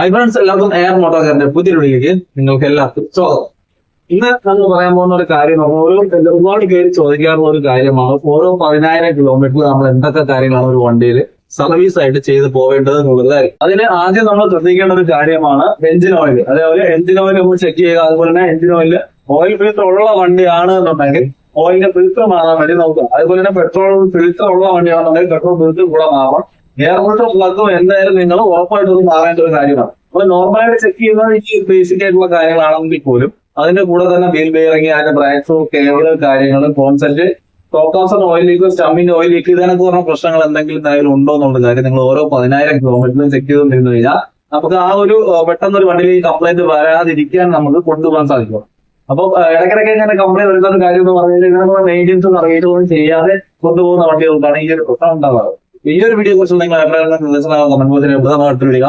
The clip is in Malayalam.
ഹൈ ഫ്രണ്ട്സ് എല്ലാവർക്കും എയർ മോട്ടോക്കാരന്റെ പുതിയ വീഡിയോയ്ക്ക് നിങ്ങൾക്ക് എല്ലാവർക്കും സ്വാഗതം. ഇന്ന് നമ്മൾ പറയാൻ പോകുന്ന ഒരു കാര്യം ഓരോ ഒരുപാട് പേര് ചോദിക്കാറുള്ള ഒരു കാര്യമാണ്. ഓരോ പതിനായിരം കിലോമീറ്റർ നമ്മൾ എന്തൊക്കെ കാര്യങ്ങളാണ് ഒരു വണ്ടിയിൽ സർവീസ് ആയിട്ട് ചെയ്ത് പോവേണ്ടത് എന്നുള്ളത് കാര്യം അതിന് ആദ്യം നമ്മൾ ശ്രദ്ധിക്കേണ്ട ഒരു കാര്യമാണ് എഞ്ചിൻ ഓയിൽ അതേപോലെ എഞ്ചിൻ ഓയിൽ നമ്മൾ ചെക്ക് ചെയ്യുക. അതുപോലെ തന്നെ എഞ്ചിൻ ഓയിൽ ഓയിൽ ഫിൽറ്റർ ഉള്ള വണ്ടിയാണ് എന്നുണ്ടെങ്കിൽ ഓയിലിന്റെ ഫിൽറ്റർ മാറാൻ വേണ്ടി നോക്കുക. അതുപോലെ തന്നെ പെട്രോൾ ഫിൽറ്റർ ഉള്ള വണ്ടിയാണെന്നുണ്ടെങ്കിൽ പെട്രോൾ ഫിൽറ്റർ കൂടെ മാറണം. എയർ ഫിൽറ്റർ പ്ലഗും എന്തായാലും നിങ്ങൾ ഉറപ്പായിട്ടൊന്നും മാറേണ്ട ഒരു കാര്യമാണ്. നമ്മൾ നോർമലായിട്ട് ചെക്ക് ചെയ്യുന്നത് ഈ ബേസിക് ആയിട്ടുള്ള കാര്യങ്ങളാണെങ്കിൽ പോലും അതിന്റെ കൂടെ തന്നെ വീൽ ബെയറിങ് അതിന്റെ ബ്രേക്സോ കേബിൾ കാര്യങ്ങൾ കോൺസെന്റ് ടോപ്പ് ഓയിൽ ലീക്ക് സ്റ്റമ്മിന്റെ ഓയിൽ ലീക്ക് ഇതിനൊക്കെ പറഞ്ഞ പ്രശ്നങ്ങൾ എന്തെങ്കിലും എന്തായാലും ഉണ്ടോ എന്നുള്ള കാര്യം നിങ്ങൾ ഓരോ പതിനായിരം കിലോമീറ്ററിലും ചെക്ക് ചെയ്തുകൊണ്ടിരുന്നു കഴിഞ്ഞാൽ നമുക്ക് ആ ഒരു പെട്ടെന്ന് ഒരു വണ്ടിയിൽ കംപ്ലൈന്റ് വരാതിരിക്കാൻ നമുക്ക് കൊണ്ടുപോകാൻ സാധിക്കും. അപ്പൊ ഇടയ്ക്കിടയ്ക്ക് ഇങ്ങനെ കംപ്ലൈന്റ് വരുന്ന ഒരു കാര്യം എന്ന് പറഞ്ഞു കഴിഞ്ഞാൽ മെയിന്റെ മെയിന്റെനൻസ് ചെയ്യാതെ കൊണ്ടുപോകുന്ന വണ്ടികൾക്കാണ് ഈ ഒരു പ്രശ്നം ഉണ്ടാവാറ്. ഈ ഒരു വീഡിയോ കുറിച്ച് നിങ്ങൾ അഭിപ്രായം നിർദ്ദേശം കമന്റ് ബോക്സിൽ എഴുതാൻ വിടുക